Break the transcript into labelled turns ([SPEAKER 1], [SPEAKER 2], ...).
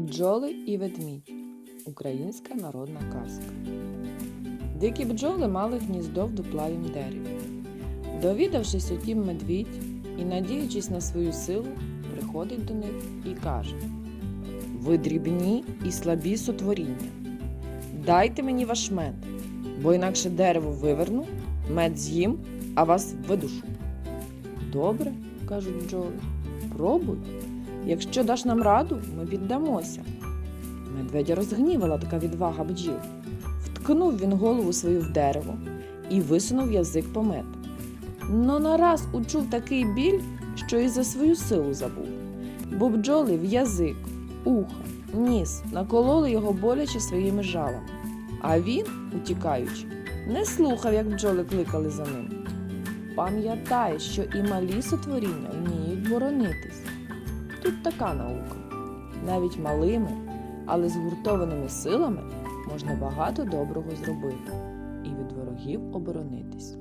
[SPEAKER 1] Бджоли і ведмідь. Українська народна казка. Дикі бджоли мали гніздо в дуплавім дереві. Довідавшись отім медвідь і надіючись на свою силу, приходить до них і каже: Ви дрібні і слабі сотворіння. Дайте мені ваш мед, бо інакше дерево виверну, мед з'їм, а вас видушу. Добре, кажуть бджоли, пробуй. Якщо даш нам раду, ми піддамося. Медведя розгнівала така відвага бджіл. Вткнув він голову свою в дерево і висунув язик по мед. Но нараз учув такий біль, що і за свою силу забув. Бо бджоли в язик, ухо, ніс накололи його боляче своїми жалами. А він, утікаючи, не слухав, як бджоли кликали за ним. Пам'ятай, що і малі сотворіння вміють боронитись. Тут така наука. Навіть малими, але згуртованими силами можна багато доброго зробити і від ворогів оборонитись.